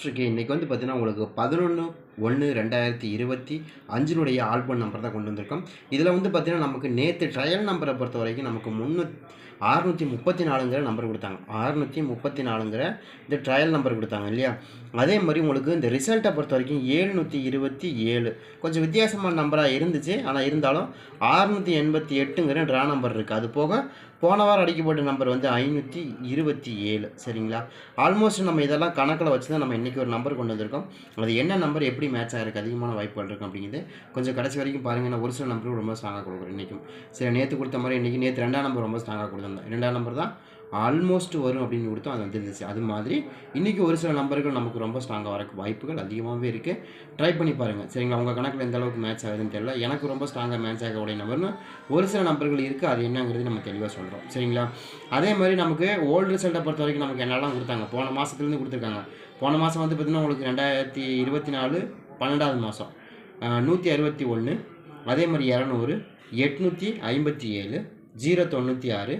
மாஸ்டருக்கு இன்றைக்கி வந்து பார்த்தீங்கன்னா உங்களுக்கு பதினொன்று ஒன்று ரெண்டாயிரத்தி இருபத்தி அஞ்சினுடைய ஆல்பம் நம்பர் தான் கொண்டு வந்திருக்கோம். இதில் வந்து பார்த்திங்கன்னா நமக்கு நேற்று ட்ரையல் நம்பரை பொறுத்த வரைக்கும் நமக்கு முன்னூ அறுநூற்றி முப்பத்தி நாலுங்கிற நம்பர் கொடுத்தாங்க. அறுநூற்றி முப்பத்தி நாலுங்கிற இந்த ட்ரையல் நம்பர் கொடுத்தாங்க இல்லையா? அதே மாதிரி உங்களுக்கு இந்த ரிசல்ட்டை பொறுத்த வரைக்கும் ஏழுநூற்றி இருபத்தி ஏழு. கொஞ்சம் வித்தியாசமான நம்பராக இருந்துச்சு. ஆனால் இருந்தாலும் அறுநூற்றி எண்பத்தி எட்டுங்கிற ட்ரா நம்பர் இருக்குது அது போக போன வாரம் அடிக்கப்பட்ட நம்பர் வந்து ஐநூற்றி இருபத்தி ஏழு சரிங்களா? ஆல்மோஸ்ட் நம்ம இதெல்லாம் கணக்கில் வச்சு தான் நம்ம இன்றைக்கி ஒரு நம்பர் கொண்டு வந்திருக்கோம். அது என்ன நம்பர் எப்படி மேட்ச் ஆகிருக்கு அதிகமான வாய்ப்புகள் இருக்கும் அப்படிங்கிறது கொஞ்சம் கடைசி வரைக்கும் பாருங்கள் நான் ஒரு சில நம்பரும் ரொம்ப ஸ்ட்ராங்காக கொடுக்குறேன் இன்றைக்கும் சரி நேற்று கொடுத்த மாதிரி இன்றைக்கி நேற்று ரெண்டாம் நம்பர் ரொம்ப ஸ்ட்ராங்காக கொடுத்துருந்தேன் ரெண்டாம் நம்பர் தான் ஆல்மோஸ்ட் வரும் அப்படின்னு கொடுத்தோம். அது வந்துருந்துச்சு. அது மாதிரி இன்றைக்கி ஒரு சில நம்பர்கள் நமக்கு ரொம்ப ஸ்ட்ராங்காக வரக்கு வாய்ப்புகள் அதிகமாகவே இருக்குது ட்ரை பண்ணி பாருங்கள் சரிங்களா? உங்கள் கணக்கில் எந்த அளவுக்கு மேட்ச் ஆகுதுன்னு தெரியல. எனக்கு ரொம்ப ஸ்ட்ராங்காக மேட்ச் ஆகக்கூடிய நம்பர்னு ஒரு சில நம்பர்கள் இருக்குது அது என்னங்கிறது நம்ம தெளிவாக சொல்கிறோம் சரிங்களா? அதே மாதிரி நமக்கு ஓல்டு ரிசல்ட்டை பொறுத்த வரைக்கும் நமக்கு என்னெல்லாம் கொடுத்தாங்க? போன மாதத்துலேருந்து கொடுத்துருக்காங்க. போன மாதம் வந்து பார்த்திங்கன்னா உங்களுக்கு ரெண்டாயிரத்தி இருபத்தி நாலு பன்னெண்டாவது மாதம் நூற்றி அறுபத்தி ஒன்று அதே மாதிரி இரநூறு எட்நூற்றி ஐம்பத்தி ஏழு ஜீரோ தொண்ணூற்றி ஆறு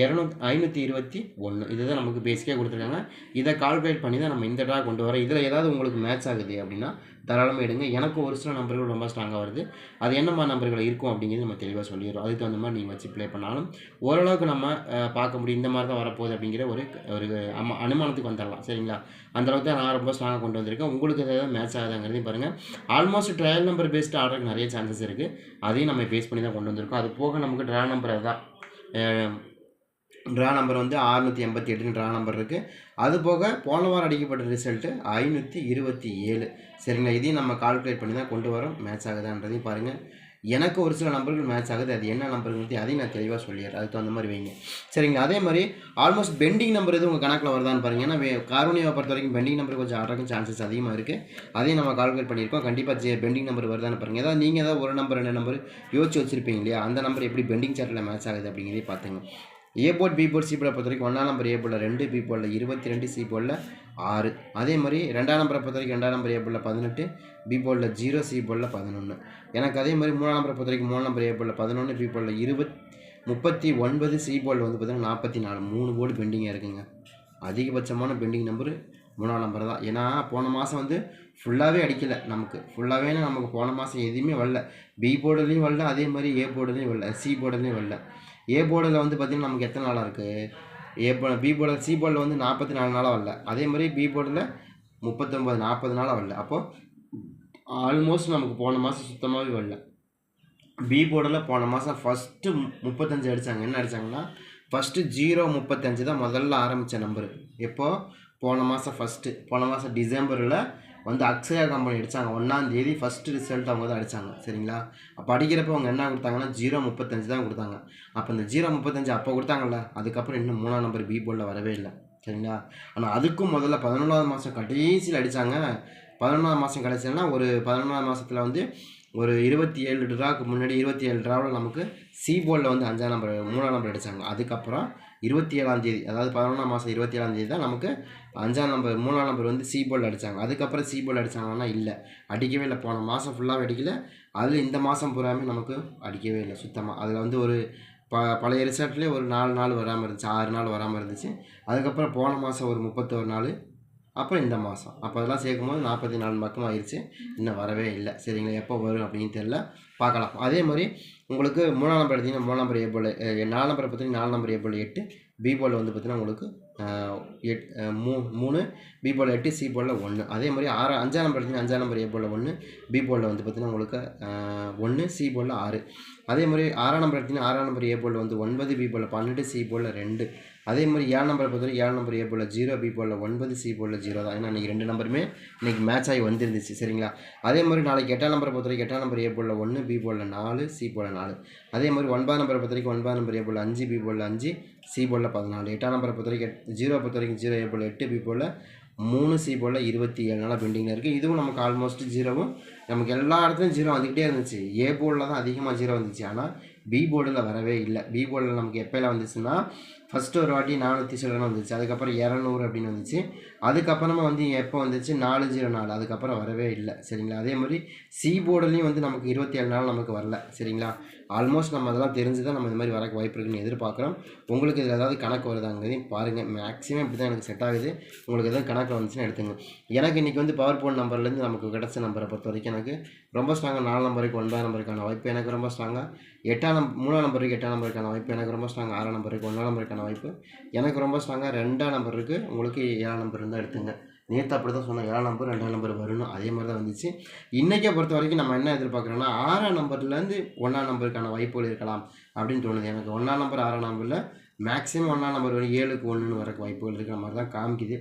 இரநூத்தி ஐநூற்றி இருபத்தி ஒன்று இதுதான் நமக்கு பேசிக்காக கொடுத்துருக்காங்க. இதை கால்குலேட் பண்ணி தான் நம்ம இந்த ட்ரா கொண்டு வரோம் இதில் ஏதாவது உங்களுக்கு மேட்ச் ஆகுது அப்படின்னா தாராளமாக எடுங்க. எனக்கு ஒரு சில நம்பர்கள் ரொம்ப ஸ்ட்ராங்காக வருது. அது என்னம்மா நம்பர்கள் இருக்கும் அப்படிங்கிறது நம்ம தெளிவாக சொல்லிடுறோம். அதுக்கு தகுந்த மாதிரி நீங்கள் வச்சு ப்ளே பண்ணாலும் ஓரளவுக்கு நம்ம பார்க்க முடியும். இந்த மாதிரி தான் வரப்போகுது அப்படிங்கிற ஒரு ஒரு அம்மா அனுமானத்துக்கு வந்துடலாம் சரிங்களா? அந்த அளவுக்கு தான் நான் ரொம்ப ஸ்ட்ராங்காக கொண்டு வந்திருக்கேன். உங்களுக்கு ஏதாவது மேட்ச் ஆகுதாங்கிறதையும் பாருங்கள் ஆல்மோஸ்ட் ட்ரையல் நம்பர் பேஸ்ட் ஆர்டருக்கு நிறைய சான்சஸ் இருக்குது அதையும் நம்ம பேஸ் பண்ணி தான் கொண்டு வந்திருக்கோம். அது போக நமக்கு ட்ரையல் நம்பர் அதுதான். ட்ரா நம்பர் வந்து அறுநூற்றி எண்பத்தி எட்டுன்னு ட்ரா நம்பர் இருக்குது அது போக போன வாரம் அடிக்கப்பட்ட ரிசல்ட்டு ஐநூற்றி இருபத்தி ஏழு. சரிங்களா? இதையும் நம்ம கால்குலேட் பண்ணி தான் கொண்டு வரோம். மேட்ச் ஆகுதான்றதையும் பாருங்கள் எனக்கு ஒரு சில நம்பர்கள் மேட்ச் ஆகுது. அது என்ன நம்பருங்கிறது அதையும் நான் தெளிவாக சொல்லிடுறேன். அதுக்கு தகுந்த மாதிரி வைங்க. சரிங்க அதே மாதிரி ஆல்மோஸ்ட் பெண்டிங் நம்பர் எதுவும் உங்கள் கணக்கில் வருதான்னு பாருங்கள் ஏன்னா வே- பொறுத்த வரைக்கும் பெண்டிங் நம்பர் கொஞ்சம் ஆடுறதுக்கு சான்சஸ் அதிகமாக இருக்குது அதையும் நம்ம கால்குலேட் பண்ணியிருக்கோம். கண்டிப்பாக ஜே பெண்டிங் நம்பர் வருதான்னு பாருங்கள் ஏதாவது நீங்கள் ஏதாவது ஒரு நம்பர் ரெண்டு நம்பர் யோசிச்சு வச்சிருப்பீங்க இல்லையா? அந்த நம்பர் எப்படி பெண்டிங் சார்ட்டில் மேட்ச் ஆகுது அப்படிங்கிறதே பார்த்துங்க. A board B board C போர்டை பொறுத்த வரைக்கும் ஒன்றாம் நம்பர் ஏ போர்டில் ரெண்டு பி போர்டில் இருபத்தி ரெண்டு சி போர்டில் ஆறு. அதே மாதிரி ரெண்டாம் நம்பரை பொறுத்த வரைக்கும் ரெண்டாம் நம்பர் ஏ போர்டில் பதினெட்டு பி போர்டில் ஜீரோ சி போர்டில் பதினொன்று எனக்கு அதே மாதிரி மூணாம் நம்பரை பொறுத்த வரைக்கும் மூணாம் நம்பர் ஏ போர்டில் பதினொன்று பி போர்டில் இருபத் முப்பத்தி ஒன்பது சி போர்டில் வந்து பார்த்திங்கன்னா நாற்பத்தி நாலு. மூணு போர்டு பெண்டிங்காக இருக்குங்க. அதிகபட்சமான பெண்டிங் நம்பர் மூணாம் நம்பர் தான். ஏன்னா போன மாதம் வந்து ஃபுல்லாகவே அடிக்கலை நமக்கு. ஃபுல்லாகவே நமக்கு போன மாதம் எதுவுமே வரல. பி போர்டுலேயும் வரல அதே மாதிரி ஏ போர்டுலேயும் வரல சி போர்டுலேயும் வரல. ஏ போர்டில் வந்து பார்த்திங்கன்னா நமக்கு எத்தனை நாளாக இருக்குது ஏ போ பி போர்டில் சி போர்டில் வந்து நாற்பத்தி நாலு நாளாக வரல. அதே மாதிரி பி போர்டில் முப்பத்தொம்பது நாற்பது நாளாக வரல. அப்போது ஆல்மோஸ்ட் நமக்கு போன மாதம் சுத்தமாகவே வரல. பி போர்டில் போன மாதம் ஃபஸ்ட்டு முப்பத்தஞ்சு அடித்தாங்க என்ன அடித்தாங்கன்னா ஃபஸ்ட்டு ஜீரோ முப்பத்தஞ்சு தான் முதல்ல ஆரம்பித்த நம்பரு எப்போது போன மாதம் ஃபஸ்ட்டு போன மாதம் டிசம்பரில் வந்து அக்ஷயா கம்பெனி அடித்தாங்க ஒன்றாந்தேதி ஃபஸ்ட்டு ரிசல்ட் அவங்க தான் அடித்தாங்க சரிங்களா? அப்போ அடிக்கிறப்ப அவங்க என்ன கொடுத்தாங்கன்னா ஜீரோ முப்பத்தஞ்சு தான் கொடுத்தாங்க. அப்போ இந்த ஜீரோ முப்பத்தஞ்சு அப்போ கொடுத்தாங்கல்ல அதுக்கப்புறம் இன்னும் மூணாம் நம்பர் பி போர்டில் வரவே இல்லை. சரிங்களா? ஆனால் அதுக்கும் முதல்ல பதினொன்றாவது மாதம் கடைசியில் அடித்தாங்க பதினொன்றாவது மாதம் கடைசியில்னா ஒரு பதினொன்றாவது மாதத்தில் வந்து ஒரு இருபத்தி ஏழு ட்ராவுக்கு முன்னாடி இருபத்தி ஏழு ட்ராவில் நமக்கு சி போர்டில் வந்து அஞ்சாம் நம்பர் மூணாம் நம்பர் அடித்தாங்க அதுக்கப்புறம் இருபத்தி ஏழாம் தேதி அதாவது பதினொன்றாம் மாதம் இருபத்தி ஏழாம் தேதி தான் நமக்கு அஞ்சாம் நம்பர் மூணாம் நம்பர் வந்து சி போர்டில் அடித்தாங்க அதுக்கப்புறம் சி போர்டில் அடித்தாங்கன்னா இல்லை. அடிக்கவே இல்லை. போன மாதம் ஃபுல்லாகவே அடிக்கல. அதில் இந்த மாதம் பூராமே நமக்கு அடிக்கவே இல்லை சுத்தமாக அதில் வந்து ஒரு ப பழைய ரிசல்ட்லேயே ஒரு நாலு நாள் வராமல் இருந்துச்சு ஆறு நாள் வராமல் இருந்துச்சு. அதுக்கப்புறம் போன மாதம் ஒரு முப்பத்தோரு நாள் அப்புறம் இந்த மாதம் அப்போ அதெல்லாம் சேர்க்கும்போது நாற்பத்தி நாலு பக்கம் ஆயிடுச்சு இன்னும் வரவே இல்லை. சரிங்களா? எப்போ வரும் அப்படின்னு தெரியல. பார்க்கலாம். அதே மாதிரி உங்களுக்கு மூணாம் நம்பர் எடுத்திங்கன்னா மூணாம் நம்பர் ஏ போல் நாலு நம்பரை பார்த்தீங்கன்னா நாலு நம்பர் ஏ போல் எட்டு பி போல் வந்து பார்த்தீங்கன்னா உங்களுக்கு எட் மூ மூணு பி போல் எட்டு சி போலில் ஒன்று. அதே மாதிரி ஆறு அஞ்சாம் நம்பர் எடுத்திங்கன்னா அஞ்சாம் நம்பர் ஏ போல் ஒன்று பி போலில் வந்து பார்த்தீங்கன்னா உங்களுக்கு ஒன்று சி போலில் ஆறு. அதே மாதிரி ஆறாம் நம்பர் எடுத்திங்கன்னா ஆறாம் நம்பர் ஏ வந்து ஒன்பது பி போல் பன்னெண்டு சி போலில் ரெண்டு. அதே மாதிரி ஏழு நம்பரை பொறுத்தவரை ஏழு number A ball zero B ball ஒன்பது சி போல் ஜீரோ தான். ஏன்னா இன்றைக்கி ரெண்டு நம்பருமே இன்றைக்கி மேட்ச் ஆகி வந்துருந்துச்சு. சரிங்களா? அதே மாதிரி நாளைக்கு எட்டாம் நம்பரை பொறுத்தவரைக்கும் எட்டாம் நம்பர் ஏ போல் ஒன்று பி போல் நாலு சி போல் நாலு. அதே மாதிரி ஒன்பதாம் நம்பரை பொறுத்தவரைக்கும் ஒன்பதாம் நம்பர் ஏ போல் அஞ்சு பி போல் அஞ்சு சி போல் பதினாலு. எட்டாம் நம்பரை பொறுத்தவரைக்கும் எட் ஜீரோ பொறுத்த வரைக்கும் ஜீரோ ஏ போல் எட்டு பி போல் மூணு சி போல் இருபத்தி ஏழு. நாளாக பெண்டிங்கில் இருக்குது இதுவும் நமக்கு ஆல்மோஸ்ட் ஜீரோவும் நமக்கு எல்லா இடத்துலையும் ஜீரோ வந்துக்கிட்டே இருந்துச்சு. ஏ போர்டில் தான் அதிகமாக ஜீரோ வந்துச்சு. ஆனால் பி போர்டில் வரவே இல்லை. பி போர்டில் நமக்கு எப்போலாம் வந்துச்சுன்னா ஃபஸ்ட்டு ஒரு வாட்டி நானூற்றி சிலர்னு வந்துச்சு. அதுக்கப்புறம் இரநூறு அப்படின்னு வந்துச்சு. அதுக்கப்புறமா வந்து எப்போ வந்துச்சு? நாலு ஜீரோ நாலு. அதுக்கப்புறம் வரவே இல்லை. சரிங்களா? அதே மாதிரி சி போர்டுலேயும் வந்து நமக்கு இருபத்தி ஏழு நாள் நமக்கு வரல. சரிங்களா? ஆல்மோஸ்ட் நம்ம அதெல்லாம் தெரிஞ்சு தான் நம்ம இந்த மாதிரி வரக்கு வாய்ப்பு இருக்குன்னு எதிர்பார்க்குறோம். உங்களுக்கு இதில் ஏதாவது கணக்கு வருதாங்கிறதையும் பாருங்கள் மேக்ஸிமம் இப்படி தான் எனக்கு செட் ஆகுது. உங்களுக்கு எதாவது கணக்கு வந்துச்சுன்னா எடுத்துங்க. எனக்கு இன்றைக்கி வந்து பவர் போன் நம்பர்லேருந்து நமக்கு கிடச்ச நம்பரை பொறுத்த வரைக்கும் எனக்கு ரொம்ப ஸ்ட்ராங்காக நாலு நம்பருக்கு ஒன்பதாம் நம்பருக்கான வாய்ப்பு எனக்கு ரொம்ப ஸ்ட்ராங்காக எட்டாம் நம் மூணாம் நம்பருக்கு எட்டாம் நம்பருக்கான வாய்ப்பு எனக்கு ரொம்ப ஸ்ட்ராங்காக ஆறாம் நம்பருக்கு ஒன்றாம் நம்பருக்கான வாய்ப்பு எனக்கு ரொம்ப ஸ்ட்ராங்காக ரெண்டாம் நம்பர் இருக்குது உங்களுக்கு ஏழாம் நம்பர் இருந்தால் எடுத்துங்க. நேற்று அப்படி தான் சொன்னேன் ஏழாம் நம்பர் ரெண்டாம் நம்பர் வரணும் அதே மாதிரி தான் வந்துச்சு. இன்றைக்கை பொறுத்த வரைக்கும் நம்ம என்ன எதிர்பார்க்குறோன்னா ஆறாம் நம்பர்லேருந்து ஒன்றாம் நம்பருக்கான வாய்ப்புகள் இருக்கலாம் அப்படின்னு தோணுது. எனக்கு ஒன்றாம் நம்பர் ஆறாம் நம்பரில் மேக்ஸிமம் ஒன்றாம் நம்பர் வரும் ஏழுக்கு ஒன்றுன்னு வரக்கு வாய்ப்புகள் இருக்கிற மாதிரி தான் காமிக்குது.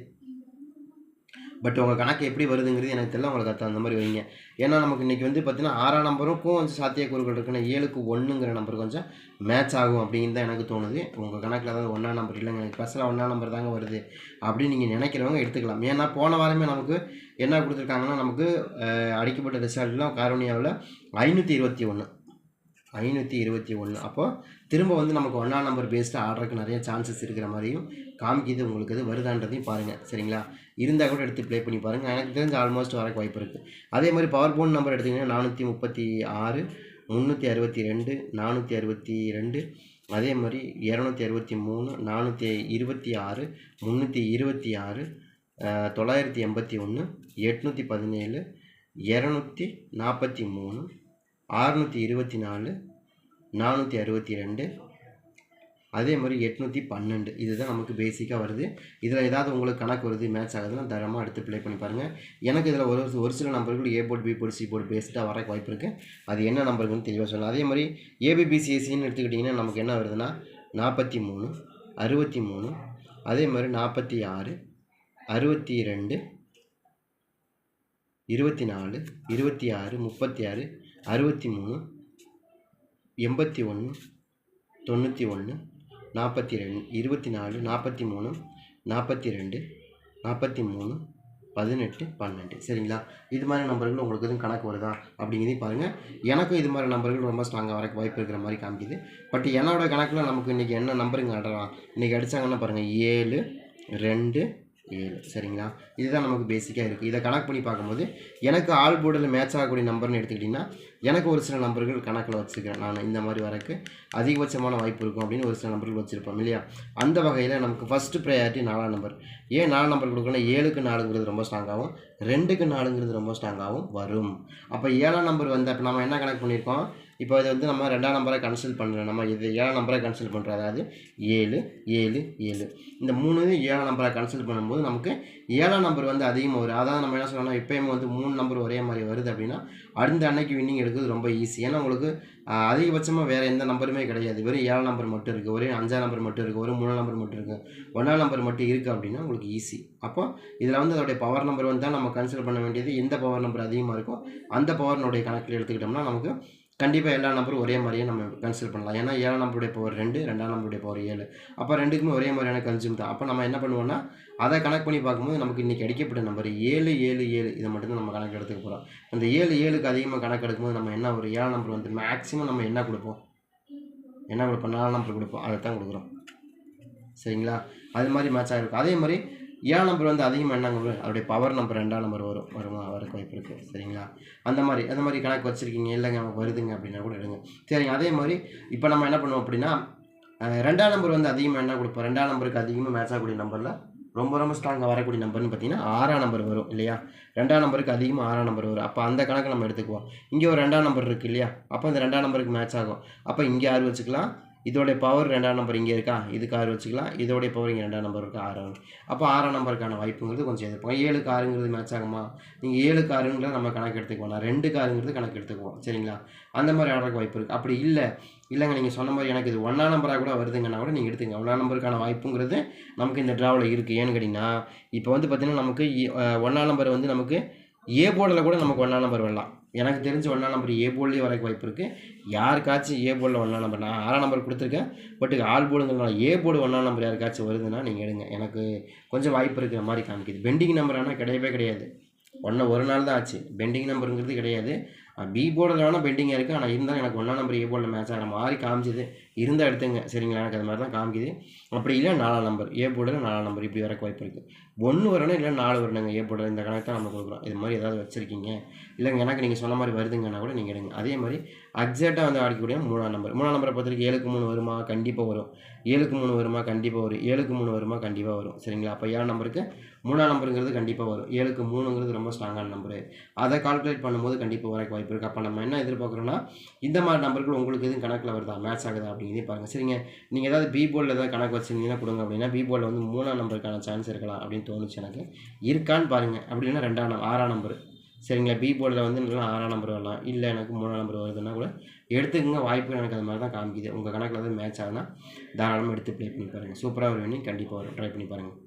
பட் உங்கள் கணக்கு எப்படி வருதுங்கிறது எனக்கு தெரியல. உங்களுக்கு அது அந்த மாதிரி வைங்க. ஏன்னா நமக்கு இன்றைக்கி வந்து பார்த்திங்கன்னா ஆறாம் நம்பருக்கும் கொஞ்சம் சாத்தியக்கூறுகள் இருக்குன்னா ஏழுக்கு ஒன்றுங்கிற நம்பர் கொஞ்சம் மேட்ச் ஆகும் அப்படின்னு தான் எனக்கு தோணுது. உங்கள் கணக்கில் ஏதாவது ஒன்றாம் நம்பர் இல்லைங்க. எனக்கு ஸ்பெஷலாக ஒன்றாம் நம்பர் தாங்க வருது அப்படின்னு நீங்கள் நினைக்கிறவங்க எடுத்துக்கலாம். ஏன்னா போன வாரமே நமக்கு என்ன கொடுத்துருக்காங்கன்னா நமக்கு அடிக்கப்பட்ட ரிசல்ட்லாம் காரோனியாவில் ஐநூற்றி இருபத்தி ஒன்று ஐநூற்றி இருபத்தி ஒன்று அப்போ திரும்ப வந்து நமக்கு ஒன்றாம் நம்பர் பேஸ்டாக ஆடுறதுக்கு நிறைய சான்சஸ் இருக்கிற மாதிரியும் காமிக்குது உங்களுக்கு அது வருதான்றதையும் பாருங்கள் சரிங்களா? இருந்தால் கூட எடுத்து ப்ளே பண்ணி பாருங்கள் எனக்கு தெரிஞ்ச ஆல்மோஸ்ட் வரக்கு வாய்ப்பு இருக்குது அதே மாதிரி பவர் போன் நம்பர் எடுத்திங்கன்னா நானூற்றி முப்பத்தி ஆறு முந்நூற்றி அறுபத்தி ரெண்டு நானூற்றி அறுபத்தி ரெண்டு அதே மாதிரி இரநூத்தி அறுபத்தி மூணு நானூற்றி இருபத்தி ஆறு முந்நூற்றி இருபத்தி ஆறு தொள்ளாயிரத்தி எண்பத்தி ஒன்று எட்நூற்றி பதினேழு இரநூத்தி நாற்பத்தி மூணு அறுநூற்றி இருபத்தி நாலு நானூற்றி அறுபத்தி ரெண்டு அதே மாதிரி எட்நூற்றி பன்னெண்டு. இதுதான் நமக்கு பேசிக்காக வருது. இதில் ஏதாவது உங்களுக்கு கணக்கு வருது மேட்ச் ஆகுதுன்னா தரமாக எடுத்து ப்ளே பண்ணி பாருங்கள் எனக்கு இதில் ஒரு ஒரு சில நம்பர்கள் A board B board C board பேஸ்ட்டாக வரக்கு வாய்ப்பு இருக்குது அது என்ன நம்பருக்குன்னு தெளிவாக சொல்லலாம். அதே மாதிரி ஏபிபிசிஎஸ்சின்னு எடுத்துக்கிட்டிங்கன்னா நமக்கு என்ன வருதுன்னா நாற்பத்தி மூணு அறுபத்தி மூணு அதே மாதிரி நாற்பத்தி ஆறு அறுபத்தி ரெண்டு இருபத்தி நாலு இருபத்தி ஆறு முப்பத்தி ஆறு அறுபத்தி மூணு எண்பத்தி ஒன்று தொண்ணூற்றி ஒன்று நாற்பத்தி ரெண்டு இருபத்தி நாலு நாற்பத்தி மூணு நாற்பத்தி ரெண்டு நாற்பத்தி மூணு பதினெட்டு பன்னெண்டு. சரிங்களா? இது மாதிரி நம்பர்கள் உங்களுக்கு எதுவும் கணக்கு வருதா? அப்படிங்கிறதையும் பாருங்கள் எனக்கும் இது மாதிரி நம்பர்கள் ரொம்ப ஸ்ட்ராங்காக வரக்கு வாய்ப்பு இருக்கிற மாதிரி காமிக்குது. பட் என்னோட கணக்கில் நமக்கு இன்றைக்கி என்ன நம்பருங்க அடலாம்? இன்றைக்கி அடித்தாங்கன்னா பாருங்கள் ஏழு ரெண்டு ஏழு. சரிங்களா? இதுதான் நமக்கு பேசிக்காக இருக்குது இதை கணக்கு பண்ணி பார்க்கும்போது எனக்கு ஆல் போர்டில் மேட்ச் ஆகக்கூடிய நம்பர்னு எடுத்துக்கிட்டிங்கன்னா எனக்கு ஒரு சில நம்பர்கள் கணக்கில் வச்சுருக்கிறேன். நான் இந்த மாதிரி வரக்கு அதிகபட்சமான வாய்ப்பு இருக்கும் அப்படின்னு ஒரு சில நம்பர்கள் வச்சுருப்போம் இல்லையா? அந்த வகையில் நமக்கு ஃபஸ்ட்டு ப்ரையாரிட்டி நாலாம் நம்பர். ஏன் நாலு நம்பர் கொடுக்கணும் ஏழுக்கு நாலுங்கிறது ரொம்ப ஸ்ட்ராங்காகவும் ரெண்டுக்கு நாலுங்கிறது ரொம்ப ஸ்ட்ராங்காகவும் வரும். அப்போ ஏழாம் நம்பர் வந்து அப்போ நம்ம என்ன கணக்கு பண்ணியிருக்கோம்? இப்போ இது வந்து நம்ம ரெண்டாம் நம்பரை கன்சல்ட் பண்ணுறோம் நம்ம இது ஏழாம் நம்பரை கன்சல்ட் பண்ணுறோம் அதாவது ஏழு ஏழு ஏழு. இந்த மூணு ஏழாம் நம்பரை கன்சல்ட் பண்ணும்போது நமக்கு ஏழாம் நம்பர் வந்து அதிகமாக வரும். அதாவது நம்ம என்ன சொல்லணும்னா எப்பயுமே வந்து மூணு நம்பர் ஒரே மாதிரி வருது அப்படின்னா அடுத்த அன்னைக்கு வின்னிங் எடுக்கிறது ரொம்ப ஈஸி ஏன்னா உங்களுக்கு அதிகபட்சமாக வேறு எந்த நம்பருமே கிடையாது. வெறும் ஏழாம் நம்பர் மட்டும் இருக்குது ஒரே அஞ்சாம் நம்பர் மட்டும் இருக்குது ஒரு மூணாம் நம்பர் மட்டும் இருக்குது ஒன்றாம் நம்பர் மட்டும் இருக்குது அப்படின்னா உங்களுக்கு ஈஸி அப்போ இதில் வந்து அதோடைய பவர் நம்பர் வந்து தான் நம்ம கன்சிடர் பண்ண வேண்டியது. எந்த பவர் நம்பர் அதிகமாக இருக்கோ அந்த பவர்னுடைய கணக்கில் எடுத்துக்கிட்டோம்னா நமக்கு கண்டிப்பாக எல்லா நம்பரும் ஒரே மாதிரியே நம்ம கன்சிடர் பண்ணலாம். ஏன்னா ஏழாம் நம்பருடைய பவர் ரெண்டு ரெண்டாம் நம்பருடைய பவர் ஏழு. அப்போ ரெண்டுக்குமே ஒரே மாதிரியான கன்சியூம் தான். அப்போ நம்ம என்ன பண்ணுவோம்னா அதை கணக்கு பண்ணி பார்க்கும்போது நமக்கு இன்றைக்கி அடிக்கப்பட்ட நம்பர் ஏழு ஏழு ஏழு இதை மட்டும்தான் நம்ம கணக்கு எடுத்துக்க போகிறோம் அந்த ஏழு ஏழுக்கு அதிகமாக கணக்கு எடுக்கும்போது நம்ம என்ன ஒரு ஏழாம் நம்பர் வந்து மேக்ஸிமம் நம்ம என்ன கொடுப்போம்? என்ன கொடுப்போம்? நாலு நம்பர் கொடுப்போம். அதை தான் கொடுக்குறோம். சரிங்களா? அது மாதிரி மேட்ச் ஆகிருக்கும். அதே மாதிரி ஏழு நம்பர் வந்து அதிகமாக என்ன நம்பர் அதோடைய பவர் நம்பர் ரெண்டாம் நம்பர் வரும். வருமா? வரக்கு வாய்ப்பு இருக்குது சரிங்களா? அந்த மாதிரி அந்த மாதிரி கணக்கு வச்சுருக்கீங்க. இல்லைங்க நமக்கு வருதுங்க அப்படின்னா கூட எடுங்க. சரிங்க. அதே மாதிரி இப்போ நம்ம என்ன பண்ணுவோம் அப்படின்னா ரெண்டாம் நம்பர் வந்து அதிகமாக என்ன கொடுப்போம்? ரெண்டாம் நம்பருக்கு அதிகமாக மேட்ச் ஆகக்கூடிய நம்பரில் ரொம்ப ரொம்ப ஸ்ட்ராங்காக வரக்கூடிய நம்பர்னு பார்த்தீங்கன்னா ஆறாம் நம்பர் வரும் இல்லையா? ரெண்டாம் நம்பருக்கு அதிகமாக ஆறாம் நம்பர் வரும். அப்போ அந்த கணக்கு நம்ம எடுத்துக்குவோம். இங்கே ஒரு ரெண்டாம் நம்பர் இருக்குது இல்லையா? அப்போ அந்த ரெண்டாம் நம்பருக்கு மேட்ச் ஆகும். அப்போ இங்கே ஆறு வச்சுக்கலாம்? இதோடைய பவர் ரெண்டாம் நம்பர் இங்கே இருக்கா? இதுக்கு ஆறு வச்சுக்கலாம். இதோடைய பவர் இங்கே ரெண்டாம் நம்பர் இருக்கா ஆறு அப்போ ஆறாம் நம்பருக்கான வாய்ப்புங்கிறது கொஞ்சம் எதிர்ப்போம். ஏழுக்கு ஆறுங்கிறது மேட்ச் ஆகுமா? நீங்கள் ஏழு காருங்கிறத நம்ம கணக்கு எடுத்துக்குவோம். நான் ரெண்டு காருங்கிறது கணக்கு எடுத்துக்குவோம். சரிங்களா? அந்த மாதிரி ஆடுறதுக்கு வாய்ப்பு இருக்குது அப்படி இல்லை. இல்லைங்க நீங்கள் சொன்ன மாதிரி எனக்கு இது ஒன்றாம் நம்பராக கூட வருதுங்கன்னா கூட நீங்கள் எடுத்துங்க. ஒன்றாம் நம்பருக்கான வாய்ப்புங்கிறது நமக்கு இந்த ட்ராவில் இருக்குது ஏன்னு கேட்டிங்கன்னா இப்போ வந்து பார்த்திங்கன்னா நமக்கு ஒன்றாம் நம்பர் வந்து நமக்கு ஏ போர்டில் கூட நமக்கு ஒன்றாம் நம்பர் வரலாம். எனக்கு தெரிஞ்ச ஒன்றா நம்பர் ஏ போர்ட்லேயே வரக்கு வாய்ப்பு இருக்குது யாருக்காச்சும் ஏ போர்டில் ஒன்றா நம்பர் நான் ஆறாம் நம்பர் கொடுத்துருக்கேன். பட் ஆல் போர்டுங்கிறனால ஏ போர்டு ஒன்றா நம்பர் யாருக்காச்சும் வருதுன்னா நீங்கள் எடுங்க. எனக்கு கொஞ்சம் வாய்ப்பு இருக்கிற மாதிரி காமிக்குது. பெண்டிங் நம்பர் ஆனால் கிடையவே கிடையாது. ஒன்று ஒரு நாள் தான் ஆச்சு. பெண்டிங் நம்பருங்கிறது கிடையாது. பி போர்டில் வேணால் பெண்டிங்காக இருக்குது ஆனால் இருந்தாலும் எனக்கு ஒன்றா நம்பர் ஏ போர்டில் மேட்ச் ஆகிற மாதிரி காமிச்சிது. இருந்தால் எடுத்துங்க. சரிங்களா? எனக்கு அது மாதிரி தான் காமிக்குது. அப்படி இல்லை நாலாம் நம்பர். ஏ போர்டில் நாலாம் நம்பர். இப்படி வரக்கு வாய்ப்பு இருக்குது ஒன்று வரணும் இல்லை நாலு வரணுங்க. ஏ போர்டில் இந்த கணக்கு தான் நம்ம கொடுக்குறோம். இது மாதிரி ஏதாவது வச்சுருக்கீங்க. இல்லைங்க எனக்கு நீங்கள் சொன்ன மாதிரி வருதுங்கன்னா கூட நீங்கள் எடுங்க. அதே மாதிரி அக்ஸாக்டாக வந்து அடிக்கக்கூடிய மூணாம் நம்பர். மூணாம் நம்பரை பொறுத்த வரைக்கும் ஏழுக்கு மூணு வருமா? கண்டிப்பாக வரும். ஏழுக்கு மூணு வருமா? கண்டிப்பாக வரும். ஏழுக்கு மூணு வருமா? கண்டிப்பாக வரும். சரிங்களா? அப்போ ஏழு நம்பருக்கு மூணாம் நம்பருங்கிறது கண்டிப்பாக வரும். ஏழுக்கு மூணுங்கிறது ரொம்ப ஸ்ட்ராங்கான நம்பரு. அதை கால்குலேட் பண்ணும்போது கண்டிப்பாக வரக்கு வாய்ப்பு இருக்குது அப்போ நம்ம என்ன எதிர்பார்க்குறோன்னா இந்த மாதிரி நம்பர்கள் உங்களுக்கு எதுவும் கணக்கில் வருதா? மேட்ச் ஆகுதா? அப்படிங்கிறதே பாருங்கள் சரிங்க. நீங்கள் ஏதாவது பி போர்டில் ஏதாவது கணக்கு வச்சுருந்தீங்கன்னா கொடுங்க. அப்படின்னா பி போர்டில் வந்து மூணாம் நம்பருக்கான சான்ஸ் இருக்கலாம் அப்படின்னு தோணுச்சு எனக்கு. இருக்கான்னு பாருங்கள் அப்படி இல்லைன்னா ரெண்டாம் நம்பர் ஆறாம் நம்பர். சரிங்களா? பி போர்டில் வந்து நல்லா ஆறாம் நம்பர் வரலாம். இல்லை எனக்கு மூணாம் நம்பர் வருதுன்னா கூட எடுத்துக்கங்க. வாய்ப்பு எனக்கு அது மாதிரி தான் காமிக்குது. உங்கள் கணக்கில் எதாவது மேட்ச் ஆகுனா தாராளமாக எடுத்து ப்ளே பண்ணி பாருங்கள் சூப்பராக ஒரு வேணி கண்டிப்பாக வரும். ட்ரை பண்ணி பாருங்கள்